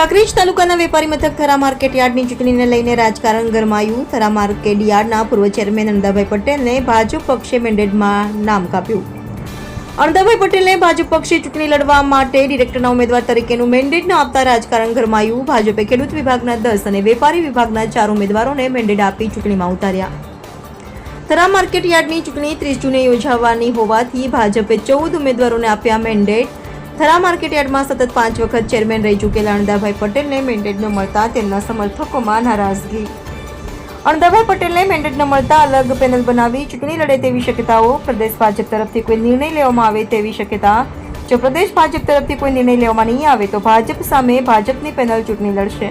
કાંકરેજ તાલુકાના વેપારી મથક થરા માર્કેટ યાર્ડની ચૂંટણીને લઈને રાજકારણ ગરમાયું. થરા માર્કેટ યાર્ડના પૂર્વ ચેરમેન અણદાભાઈ પટેલને ભાજપ પક્ષે મેન્ડેટમાં નામ કાપ્યું. અણદાભાઈ પટેલને ભાજપ પક્ષે ચૂંટણી લડવા માટે ડિરેક્ટરના ઉમેદવાર તરીકેનું મેન્ડેટ ન આપતા રાજકારણ ગરમાયું. ભાજપે ખેડૂત વિભાગના દસ અને વેપારી વિભાગના ચાર ઉમેદવારોને મેન્ડેટ આપી ચૂંટણીમાં ઉતાર્યા. થરા માર્કેટ યાર્ડની ચૂંટણી ત્રીસ જૂને યોજાવાની હોવાથી ભાજપે ચૌદ ઉમેદવારોને આપ્યા મેન્ડેટ. થરા માર્કેટ યાર્ડમાં સતત પાંચ વખત ચેરમેન રહી ચૂકેલા અણદાભાઈ પટેલને મેન્ડેટ ન મળતા તેમના સમર્થકોમાં નારાજગી. અણદાભાઈ પટેલને મેન્ડેટ ન મળતા અલગ પેનલ બનાવી ચૂંટણી લડે તેવી શક્યતાઓ પ્રદેશ ભાજપ તરફથી કોઈ નિર્ણય લેવામાં આવે તેવી શક્યતા. જો પ્રદેશ ભાજપ તરફથી કોઈ નિર્ણય લેવામાં નહીં આવે તો ભાજપ સામે ભાજપની પેનલ ચૂંટણી લડશે.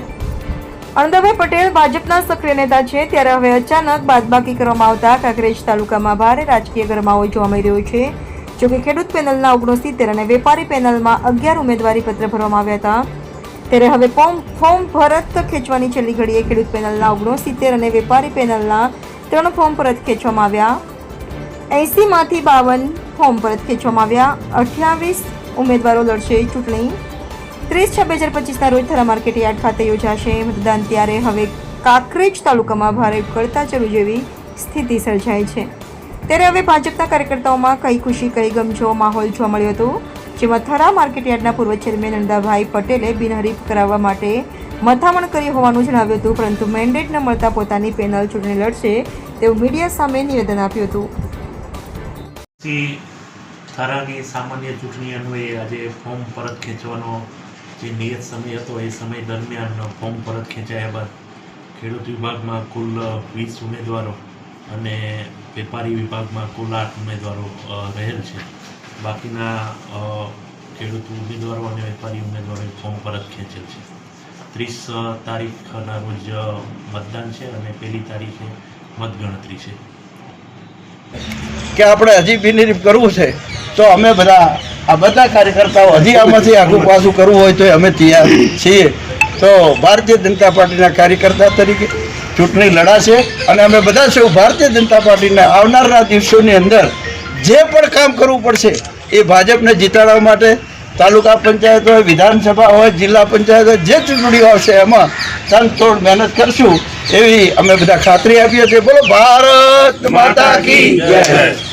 અણદાભાઈ પટેલ ભાજપના સક્રિય નેતા છે ત્યારે હવે અચાનક બાદબાકી કરવામાં આવતા કાંકરેજ તાલુકામાં ભારે રાજકીય ગરમાવો જોવા મળી રહ્યો છે. જોકે ખેડૂત પેનલના ઓગણસિત્તેર અને વેપારી પેનલમાં અગિયાર ઉમેદવારી પત્ર ભરવામાં આવ્યા હતા. ત્યારે હવે ફોર્મ ફોર્મ પરત ખેંચવાની છેલ્લી ઘડીએ ખેડૂત પેનલના ઓગણસિત્તેર અને વેપારી પેનલના ત્રણ ફોર્મ પરત ખેંચવામાં આવ્યા. એંસીમાંથી બાવન ફોર્મ પરત ખેંચવામાં આવ્યા. અઠ્યાવીસ ઉમેદવારો લડશે ચૂંટણી. ત્રીસ છ બે હજાર પચીસના રોજ થરા માર્કેટ યાર્ડ ખાતે યોજાશે મતદાન. ત્યારે હવે કાંકરેજ તાલુકામાં ભારે કડતાચરું જેવી સ્થિતિ સર્જાય છે. ત્યારે હવે ભાજપના કાર્યકર્તાઓમાં કઈ ખુશી, કઈ ગમજો માહોલ જોવા મળ્યો હતો? જેમાં થરા માર્કેટ યાર્ડના પૂર્વ ચેરમેન નંદાભાઈ પટેલે બિનહરીફ કરાવવા માટે મથામણ કરી હોવાનું જણાવ્યું હતું, પરંતુ મેન્ડેટ ન મળતા પોતાની પેનલ ચૂંટણી લડશે તેવું મીડિયા સામે નિવેદન આપ્યું હતું. થી થરાની સામાન્ય ચૂંટણી અન્વયે આજે ફોર્મ પરત ખેંચવાનો જે નિયત સમય હતો, એ સમય દરમિયાન ફોર્મ પરત ખેંચાયા બાદ ખેડૂત વિભાગમાં કુલ વીસ ઉમેદવારો અને વેપારી વિભાગમાં કુલ આઠ ઉમેદવારો રહેલ છે. બાકીના ખેડૂત ઉમેદવારો અને વેપારી ઉમેદવારોએ ફોર્મ પરત ખેંચેલ છે. ત્રીસ તારીખના રોજ મતદાન છે અને પહેલી તારીખે મતગણતરી છે. કે આપણે હજી બિનરીફ કરવું છે, તો અમે બધા, આ બધા કાર્યકર્તાઓ હજી આમાંથી આગું પાછું કરવું હોય તો અમે તૈયાર છીએ. તો ભારતીય જનતા પાર્ટીના કાર્યકર્તા તરીકે ચૂંટણી લડાશે અને અમે બધા સૌ ભારતીય જનતા પાર્ટીને આવનારના દિવસોની અંદર જે પણ કામ કરવું પડશે એ ભાજપને જીતાડવા માટે તાલુકા પંચાયત હોય, વિધાનસભા હોય, જિલ્લા પંચાયત હોય, જે ચૂંટણીઓ આવશે એમાં તનતોડ મહેનત કરશું એવી અમે બધા ખાતરી આપીએ છીએ. બોલો, ભારત માતા કી જય.